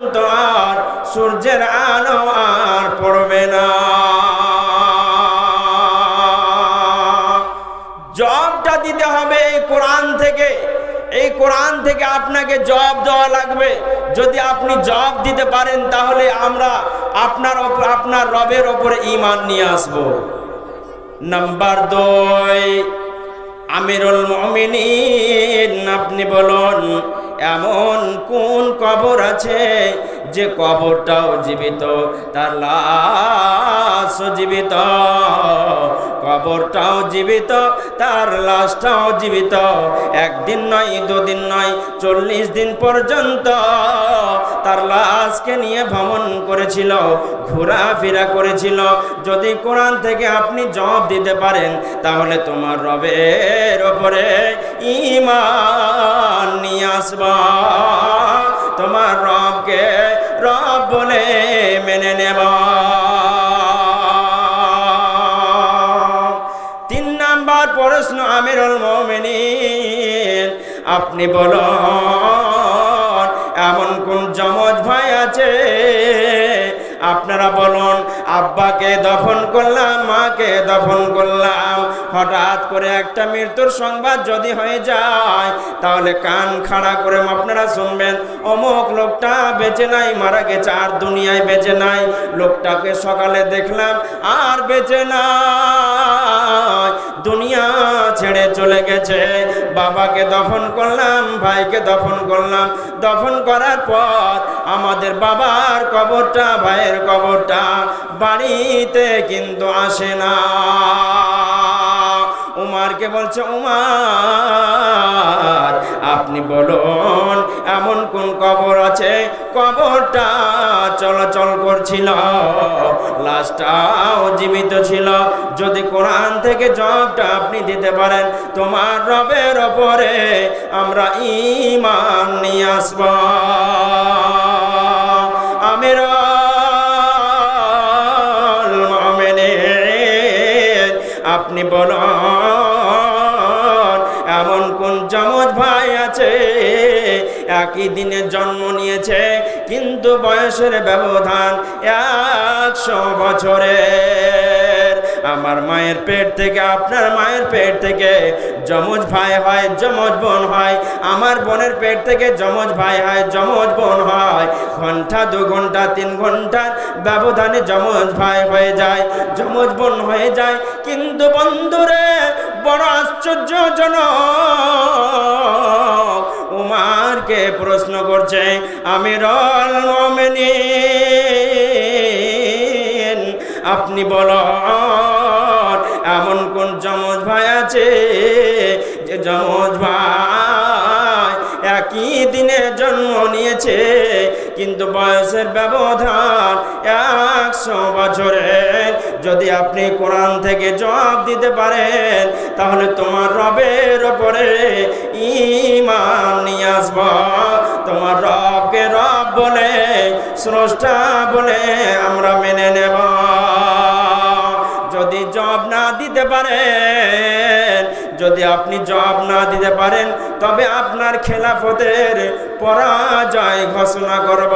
আর সূর্যের আলো আর পড়বে না। জবটা দিতে হবে এই কোরআন থেকে। এই কোরআন থেকে আপনাকে জব দেওয়া লাগবে। যদি আপনি জব দিতে পারেন, তাহলে আমরা আপনার আপনার রবের ওপরে ইমান নিয়ে আসব। নাম্বার দুই, আমিরুল মমিনিন, আপনি বলুন এমন কোন কবর আছে যে কবরটাও জীবিত, তার লাশ জীবিত? কবরটাও জীবিত, তার লাশটাও জীবিত। একদিন নয়, দুদিন নয়, চল্লিশ দিন পর্যন্ত তার লাশকে নিয়ে ভ্রমণ করেছিল, ঘোরাফেরা করেছিল। যদি কোরআন থেকে আপনি জবাব দিতে পারেন, তাহলে তোমার রবের ওপরে ইমান নিয়ে আসবা। তোমার রবকে রব বলে মেনে নেবা। তিন নাম্বার প্রশ্ন, আমিরুল মোমিনিন, আপনি বলুন এমন কোন জমজ ভাই আছে? আপনারা বলুন, আব্বাকে দফন করলাম, মাকে দফন করলাম। হঠাৎ করে একটা মৃত্যুর সংবাদ যদি হয়ে যায়, তাহলে কান খাড়া করে আপনারা শুনবেন। অমুক লোকটা বেঁচে নাই, মারা গেছে, আর দুনিয়ায় বেঁচে নাই। লোকটাকে সকালে দেখলাম, আর বেঁচে নাই। দুনিয়া ছেড়ে চলে গেছে। বাবাকে দফন করলাম, ভাইকে দফন করলাম। দফন করার পর আমাদের বাবার কবরটা ভাইয়ের কবরটা বাড়িতে কিন্তু আসে না। উমারকে বলছে, উমার, আপনি বলুন, এমন কোন কবর আছে? কবরটা চলাচল করছিল, লাশটাও জীবিত ছিল। যদি কোরআন থেকে জবটা আপনি দিতে পারেন, তোমার রবের ওপরে আমরা ইমান নিয়ে আসব। আমির আপনি বলুন একই দিনে জন্ম নিয়েছে, কিন্তু বয়সের ব্যবধান একশো বছরের। আমার মায়ের পেট থেকে, আপনার মায়ের পেট থেকে যমজ ভাই হয়, যমজ বোন হয়। আমার বোনের পেট থেকে যমজ ভাই হয়, যমজ বোন হয়। ঘণ্টা, দু ঘণ্টা, তিন ঘণ্টার ব্যবধানে যমজ ভাই হয়ে যায়, যমজ বোন হয়ে যায়। কিন্তু বন্ধুরে, বড় আশ্চর্যজনক উমারকে প্রশ্ন করছে আমি রল আপনি বলুন এমন কোন যমজ ভাই আছে যে যমজ ভাই একই দিনে জন্ম নিয়েছে, কিন্তু বয়সের ব্যবধান একশো বছরের যদি আপনি কোরআন থেকে জবাব দিতে পারেন, তাহলে তোমার রবের ওপরে ইমান নিয়ে আসব। তোমার রবকে রব বলে, স্রষ্টা বলে আমরা মেনে নেব। যদি জব না দিতে পারেন, যদি আপনি জব না দিতে পারেন, তবে আপনার খেলাফতের পরাজয় ঘোষণা করব।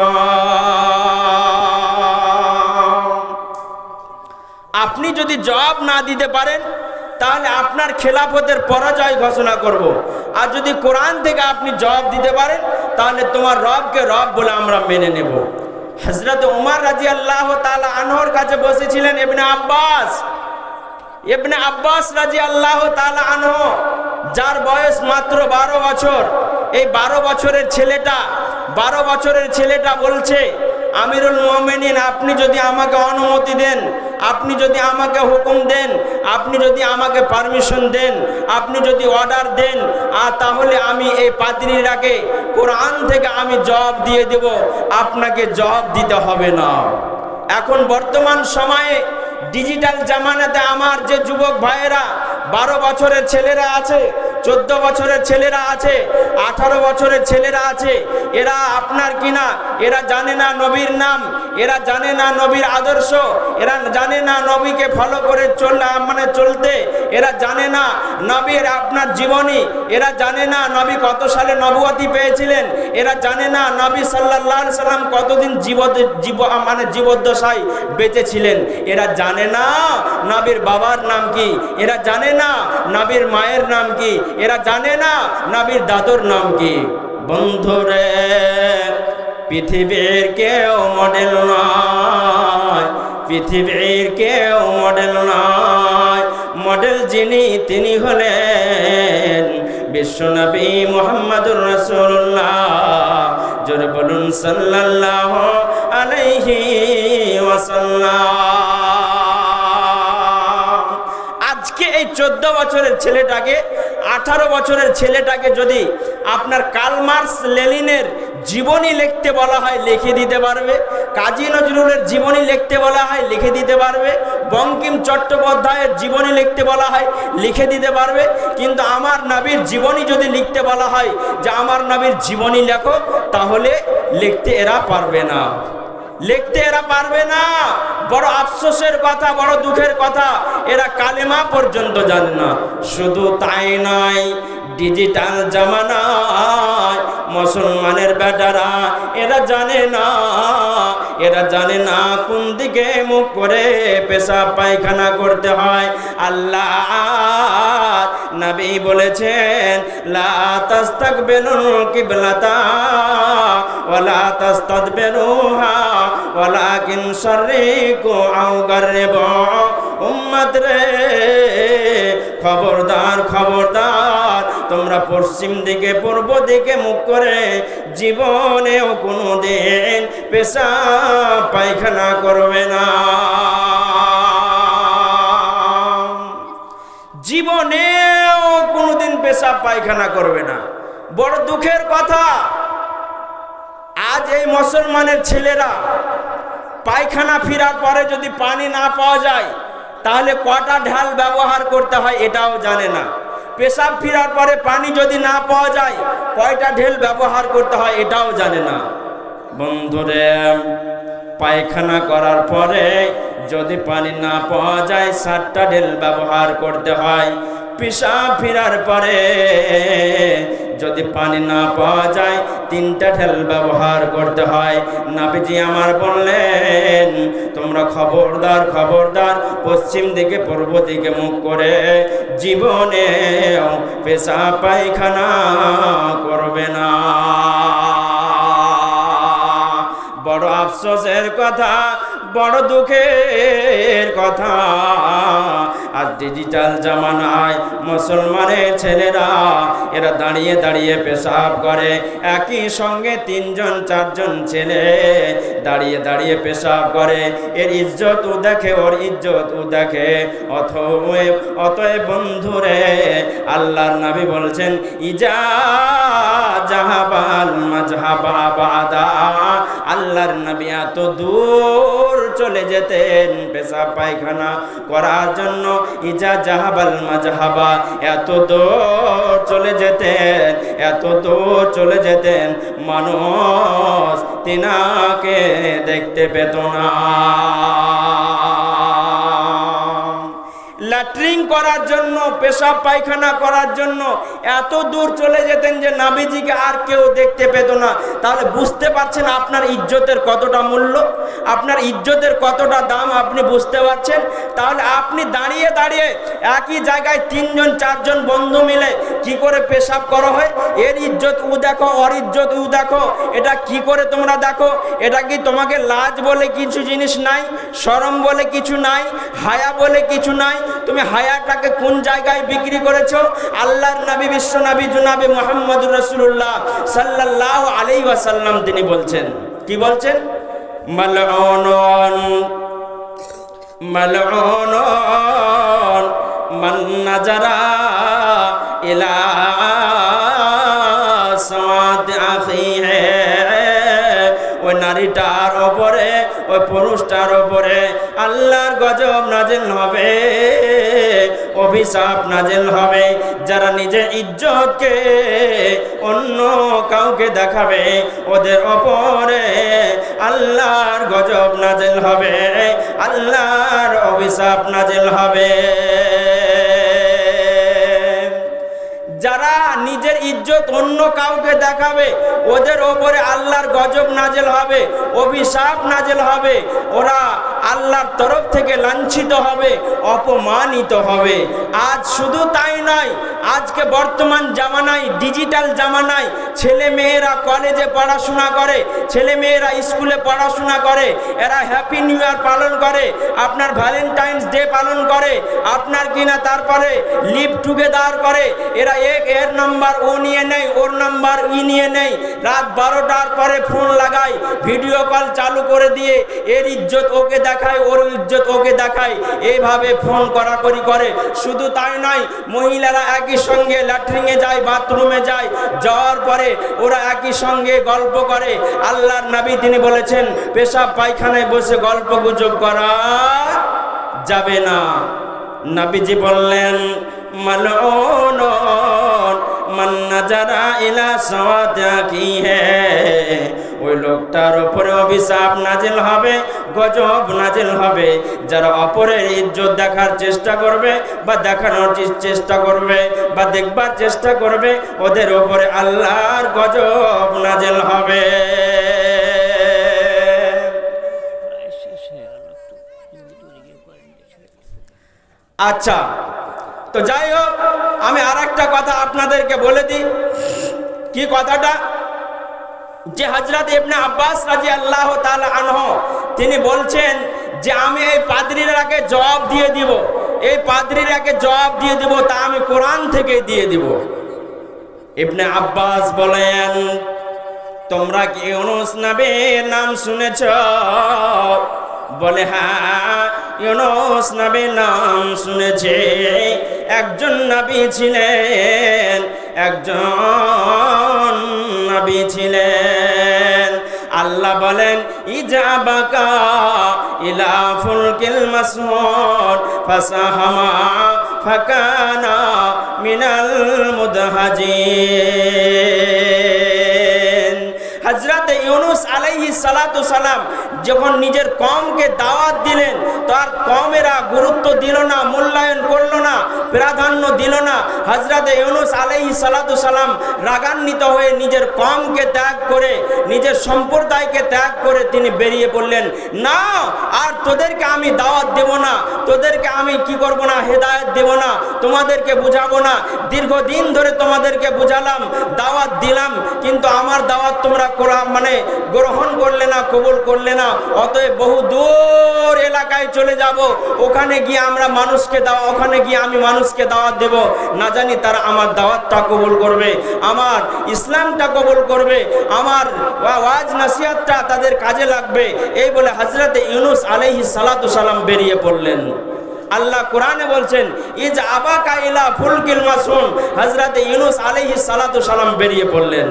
আপনি যদি জব না দিতে পারেন, তাহলে আপনার খেলাফতের পরাজয় ঘোষণা করব। আর যদি কোরআন থেকে আপনি জব দিতে পারেন, তাহলে তোমার রবকে রব বলে আমরা মেনে নেব। হজরত উমার রাজি আল্লাহ তালা আনহর কাছে বসেছিলেন এমনি আব্বাস। এবনে আব্বাস রাজি আল্লাহ তালা আনহ, যার বয়স মাত্র বারো বছর। এই বারো বছরের ছেলেটা, বারো বছরের ছেলেটা বলছে আমিরুল মোমেনিন, আপনি যদি আমাকে অনুমতি দেন, আপনি যদি আমাকে হুকুম দেন, আপনি যদি আমাকে পারমিশন দেন, আপনি যদি অর্ডার দেন, আর তাহলে আমি এই পাত্রীরাকে কোরআন থেকে আমি জব দিয়ে দেব, আপনাকে জব দিতে হবে না। এখন বর্তমান সময়ে ডিজিটাল জামানাতে আমার যে যুবক ভাইয়েরা বারো বছরের ছেলেরা আছে, চোদ্দ বছরের ছেলেরা আছে, আঠারো বছরের ছেলেরা আছে, এরা আপনার কিনা, এরা জানে না নবীর নাম। এরা জানে না নবীর আদর্শ, এরা জানে না নবীকে ফলো করে চল মানে চলতে। এরা জানে না নবীর আপনার জীবনী, এরা জানে না নবী কত সালে নবুয়াতি পেয়েছিলেন, এরা জানে না নবী সাল্লাহ সাল্লাম কতদিন জীব জীব মানে জীবদ্দশায় বেঁচেছিলেন। এরা জানে না নবীর বাবার নাম কি, এরা জানে না নবীর মায়ের নাম কি, এরা জানে না নবীর দাদুর নাম কি। বন্ধুরে পৃথিবীর কেউ মডেল নয়। পৃথিবীর কেউ মডেল নয়। মডেল যিনি, তিনি হলেন বিশ্বনবী মোহাম্মদুর রসুল্লাহ জোরে বলুন, সাল্লাল্লাহু আলাইহি আজকে এই চোদ্দ বছরের ছেলেটাকে, আঠারো বছরের ছেলেটাকে যদি আপনার কালমার্স লেলিনের জীবনী লিখতে বলা হয়, লিখে দিতে পারবে। কাজী নজরুলের জীবনী লিখতে বলা হয়, লিখে দিতে পারবে। বঙ্কিম চট্টোপাধ্যায়ের জীবনী লিখতে বলা হয়, লিখে দিতে পারবে। কিন্তু আমার নবীর জীবনী যদি লিখতে বলা হয় যে আমার নবীর জীবনী লেখো, তাহলে লিখতে এরা পারবে না। লিখতে এরা পারবে না। বড় আফসোসের কথা, বড় দুঃখের কথা, এরা কালেমা পর্যন্ত জানে না। শুধু তাই নয় ডিজিটাল জামানায় মুসলমানের বেটারা, এরা জানে না, এরা জানে না কোন দিকে মুখ করে পেশা পায়খানা করতে হয়। আল্লাহ নবী বলেছেন, লা তাস্তাকবিলুল কিবলাতা ওয়ালা তাস্তাদবিরুহা ওয়ালাকিন শাররিকু আও গাররিবু উম্মত রে। খবরদার খবরদার। তোমরা পশ্চিম দিকে, পূর্ব দিকে মুখ করে জীবনেও কোনো দিন পেশা পায়খানা করবে না। জীবনেও কোনোদিন পেশাব পায়খানা করবে না। বড় দুঃখের কথা, আজ এই মুসলমানের ছেলেরা পায়খানা ফেরার পরে যদি পানি না পাওয়া যায় তাহলে কটা ঢাল ব্যবহার করতে হয় এটাও জানে না। পেশাব ফেরার পরে পানি যদি না পাওয়া যায়, কয়টা ঢেল ব্যবহার করতে হয় এটাও জানে না। বন্ধুরে, পায়খানা করার পরে যদি পানি না পাওয়া যায়, সাতটা ঢেল ব্যবহার করতে হয়। পেশাব ফেরার পরে যদি পানি না পাওয়া যায়, তিনটা ঢেল ব্যবহার করতে হয়। নাবিজি আমার বললেন, তোমরা খবরদার খবরদার, পশ্চিম দিকে, পূর্ব দিকে মুখ করে জীবনে পেশা পায়খানা করবে না। বড় আফসোসের কথা বড় দুঃখের কথা। আজ ডিজিটাল জামানায় মুসলমানের ছেলেরা, এরা দাঁড়িয়ে দাঁড়িয়ে পেশাব করে। একই সঙ্গে তিনজন, চারজন ছেলে দাঁড়িয়ে দাঁড়িয়ে পেশাব করে। এর ইজ্জত ও দেখে, ওর ইজ্জত ও দেখে। অতএব অতএব বন্ধুরে, আল্লাহর নবী বলছেন, ইজা জাহাবাল মাজহাবা বাদা। আল্লাহর নবী এত দূর চলে যেতেন পেশা পায়খানা করার জন্য। ইজা জাহাবাল মাজাহাবা এত দূর চলে যেতেন, এত দূর চলে যেতেন। মানুষ তিনাকে দেখতে পেত না। ল্যাট্রিন করার জন্য, পেশাব পায়খানা করার জন্য এত দূর চলে যেতেন যে নাবিজিকে আর কেউ দেখতে পেত না। তাহলে বুঝতে পারছেন আপনার ইজ্জতের কতটা মূল্য? আপনার ইজ্জতের কতটা দাম আপনি বুঝতে পারছেন? তাহলে আপনি দাঁড়িয়ে দাঁড়িয়ে একই জায়গায় তিনজন, চারজন বন্ধু মিলে কি করে পেশাব করা হয়? এর ইজ্জত উ দেখো, অর ইজ্জত উ দেখো। এটা কি করে তোমরা দেখো? এটা কি তোমাকে লাজ বলে কিছু জিনিস নাই? শরম বলে কিছু নাই? হায়া বলে কিছু নাই? তুমি হায়াটাকে কোন জায়গায় বিক্রি করেছ? আল্লাহর নবী, বিশ্ব নবী, জুনাবি মোহাম্মদ রসুল্লাহ সাল্লাহ আলী ওয়াসাল্লাম তিনি বলছেন, কি বলছেন? আখিহি, ওই নারীটার ওপরে, ওই পুরুষটার ওপরে আল্লাহর গজব নাজেল হবে। অভিশাপ নাজেল হবে। যারা নিজের ইজ্জতকে অন্য কাউকে দেখাবে, ওদের ওপরে আল্লাহর গজব নাজেল হবে, আল্লাহর অভিশাপ নাজেল হবে। যারা নিজের ইজ্জত অন্য কাউকে দেখাবে। ওদের ওপরে আল্লাহর গজব নাজেল হবে, অভিশাপ নাজেল হবে। ওরা আল্লাহর তরফ থেকে লাঞ্ছিত হবে, অপমানিত হবে। আজ শুধু তাই নয়, আজকে বর্তমান জামানায়, ডিজিটাল জামানায় ছেলে মেয়েরা কলেজে পড়াশোনা করে, ছেলে মেয়েরা স্কুলে পড়াশোনা করে, এরা হ্যাপি নিউ ইয়ার পালন করে, আপনার ভ্যালেন্টাইন্স ডে পালন করে, আপনার কিনা তারপরে লিভ টুগেদার করে, এরা এক এর নাম্বার ও নিয়ে নেই, ওর নাম্বার ই নিয়ে নেই। রাত বারোটার পরে ফোন লাগায় ভিডিও কল চালু করে দিয়ে, এর ইজ্জত ওকে দেখায় ওর ইজ্জত ওকে দেখায় এইভাবে ফোন করাকরি করে। শুধু তাই নয়, মহিলারা একই সঙ্গে ল্যাট্রিনে যায়, বাথরুমে যায়। যাওয়ার পরে ওরা একই সঙ্গে গল্প করে। আল্লাহর নবী তিনি বলেছেন, পেশাব পায়খানায় বসে গল্প গুজব করা যাবে না। নাবিজি বললেন মালউন মান নাজারা ইলা সাওয়াতা কি ওই লোকটার উপরে অভিশাপ নাজিল হবে, গজব নাজিল হবে। যারা অপরের ইজ্জত দেখার চেষ্টা করবে বা দেখানোর চেষ্টা করবে বা দেখবার চেষ্টা করবে, ওদের উপরে আল্লাহর গজব নাজিল হবে। আচ্ছা তো যাই হোক, আমি আর কথা আপনাদেরকে বলে দিই। কি কথাটা? যে হজরত ইবনে আব্বাস রাজি আল্লাহ আনহ, তিনি বলছেন যে আমি এই পাদ্রীরাকে জবাব দিয়ে দিব। এই পাদ্রীরাকে জবাব দিয়ে দিব, তা আমি কোরআন থেকে দিয়ে দিব। ইবনে আব্বাস বলেন, তোমরা কি নবীর নাম শুনেছ? বলে হ্যাঁ নবীর নাম শুনেছে। একজন নবী ছিলেন, একজন নবী ছিলেন। আল্লাহ বলেন ফাকানা মিনাল হজরত ইউনুস আলাইহি সালাতু সালাম যখন নিজের কমকে দাওয়াত দিলেন, তার কমেরা গুরুত্ব দিল না, মূল্যায়ন করল না, প্রাধান্য দিল না। হজরত ইউনুস আলাইহি সালাতু সালাম রাগান্বিত হয়ে নিজের কমকে ত্যাগ করে, নিজের সম্প্রদায়কে ত্যাগ করে তিনি বেরিয়ে পড়লেন। না, আর তোদেরকে আমি দাওয়াত দেব না, তোদেরকে আমি কি করব না, হেদায়েত দেব না, তোমাদেরকে বুঝাবো না। দীর্ঘদিন ধরে তোমাদেরকে বুঝালাম, দাওয়াত দিলাম, কিন্তু আমার দাওয়াত তোমরা করা মানে গ্রহণ করলে না, কবুল করলে না, অতএব বহু দূর এলাকায় চলে যাব। ওখানে গিয়ে আমরা মানুষকে দাওয়া, ওখানে গিয়ে আমি মানুষকে দাওয়াত দেব। না জানি তারা আমার দাওয়াতটা কবুল করবে, আমার ইসলামটা কবুল করবে, আমার ওয়াজ নাসিহাতটা তাদের কাজে লাগবে। এই বলে হজরতে ইউনুস আলাইহি সালাতু সালাম বেরিয়ে পড়লেন। আল্লাহ কোরআনে বলছেন, ইজ আবাকা ইলা ফুলকিল মাসুন হজরতে ইউনুস আলাইহি সালাতু সালাম বেরিয়ে পড়লেন।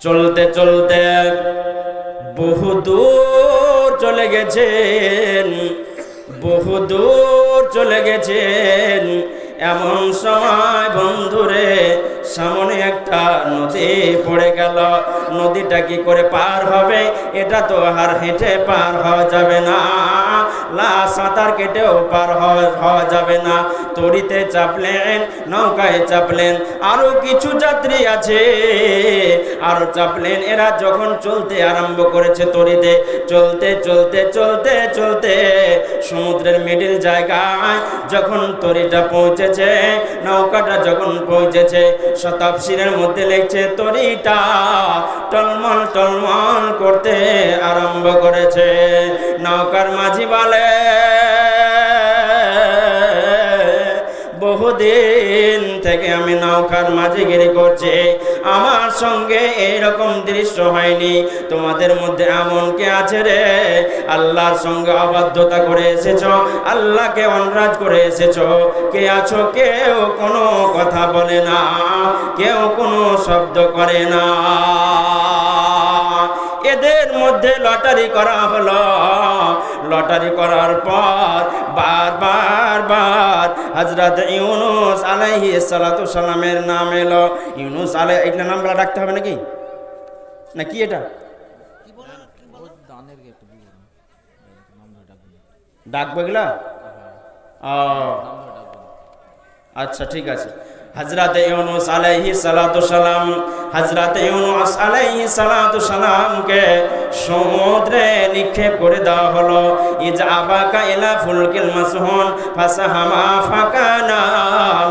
চলতে চলতে বহু দূর চলে গেছেন বহু দূর চলে গেছেন। এমন সময় বন্ধুরে সামনে একটা নদী পড়ে গেল। নদীটা কি করে পার হবে? এটা তো আর হেঁটে পার হওয়া যাবে না। লা সাঁতার কেটেও পার হওয়া- যাবে না। তরিতে চাপলেন, নৌকায় চাপলেন, আরও কিছু যাত্রী আছে। আরও চাপলেন, এরা যখন চলতে আরম্ভ করেছে তরিতে চলতে চলতে চলতে চলতে, সমুদ্রের মিডিল জায়গায় যখন তরিটা পৌঁছেছে, নৌকাটা যখন পৌঁছেছে শতাব্দীর মধ্যে লেগছে তরিটা টলমল টলমল করতে আরম্ভ করেছে। নৌকার মাঝি বলে বহুদিন থেকে আমি নৌকার মাঝে গিরি করছি। আমার সঙ্গে এইরকম দৃশ্য হয়নি। তোমাদের মধ্যে এমন কে আছে রে? আল্লাহর সঙ্গে অবাধ্যতা করে এসেছ, আল্লাহকে অনুরাজ করে এসেছ। কে আছো? কেউ কোনো কথা বলে না, কেউ কোনো শব্দ করে না। এদের মধ্যে লটারি করা হলো। লটারি করার পর বার বার হজরত ইউনুস আলাইহি সালাতু সালামের নাম এলো। ইউনুস আলাই এটা নাম বলা ডাকতে হবে নাকি? না, কি এটা? ডাকবো এগুলা? ও আচ্ছা ঠিক আছে। হজরত ইউনুস আলাইহি সালাতু সালাম হজরত ইউনুস আলাইহি সালাতু সালামকে সমুদ্রে নিক্ষেপ করে দেওয়া হলো। ইজ আবাকা ইলা ফুলকিল মাসহুন, ফাসাহামা ফাকানা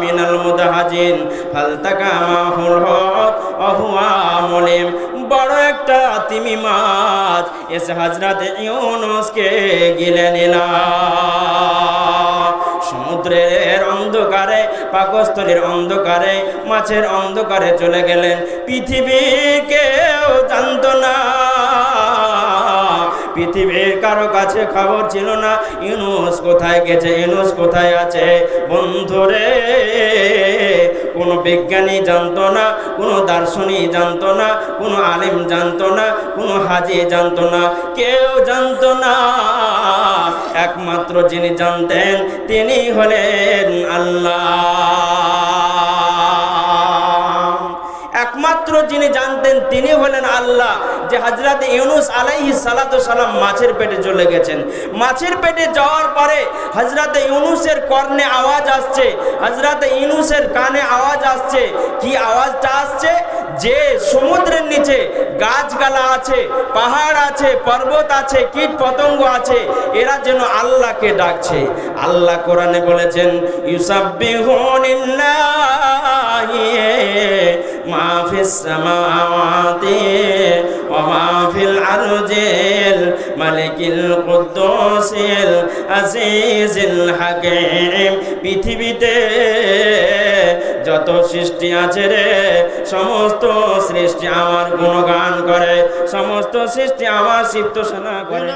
মিনাল মুদহাজিন, ফালতাকা মাহুল হক, অহুয়া মুলিম। বড় একটা তিমি মাছ এসে হজরত ইউনুসকে গিলে নিলাম সমুদ্রের অন্ধকারে পাকস্থলীর অন্ধকারে মাছের অন্ধকারে চলে গেলেন। পৃথিবী কেউ জানত না। পৃথিবীর কারও কাছে খবর ছিল না। ইনুস কোথায় গেছে? ইনুস কোথায় আছে? বন্ধুরে কোনো বিজ্ঞানী জানতো না, কোনো দার্শনিক জানতো না, কোনো আলিম জানতো না, কোনো হাজি জানতো না, কেউ জানতো না। একমাত্র যিনি জানতেন তিনি হলেন আল্লাহ। একমাত্র যিনি জানতেন তিনি হলেন আল্লাহ। যে হাজরাতে ইউনুস আলাইহি সালাতু সালাম মাছের পেটে চলে গেছেন। মাছের পেটে যাওয়ার পরে হাজরাতে ইউনুসের কর্ণে আওয়াজ আসছে হাজরাতে ইউনুসের কানে আওয়াজ আসছে। কি আওয়াজটা আসছে? যে সমুদ্রের নিচে গাছগালা আছে, পাহাড় আছে, পর্বত আছে, কীট পতঙ্গ আছে, এরা যেন আল্লাহকে ডাকছে। আল্লাহ কোরআনে বলেছেন, ইউসাব্বিহুনিল্লাহি মা في السماوات وما في الأرض الملك القدوس العزيز الحكيم পৃথিবীতে যত সৃষ্টি আছে রে সমস্ত সৃষ্টি আমার গুণগান করে। সমস্ত সৃষ্টি আমার সিপ্ত সেনা করে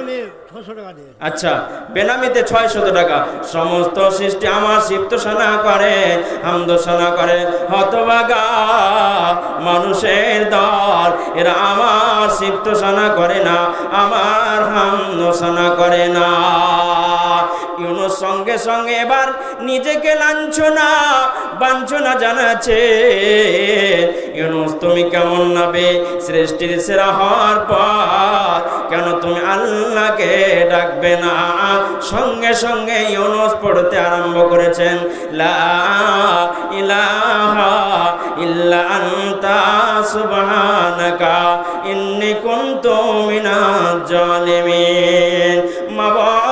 আচ্ছা বেনামিতে ছয় শত টাকা। সমস্ত সৃষ্টি আমার সিপ্ত সানা করে হামদ সানা করে। হতবাগা মানুষের দল এরা আমার সিপ্ত সানা করে না আমার হামদ সঙ্গে সঙ্গে এবার নিজেকে লাঞ্ছনা, বাঞ্ছনা জানাচ্ছে। ইউনুস, তুমি কেমন নাবে? সৃষ্টির সেরা হওয়ার পর কেন তুমি আল্লাহকে ডাকবে না? সঙ্গে সঙ্গে ইউনুস পড়তে আরম্ভ করেছেন, লা ইলাহা ইল্লা আনতা সুবহানাকা, ইন্নী কুনতু মিনাজ জালিমিন। মাবো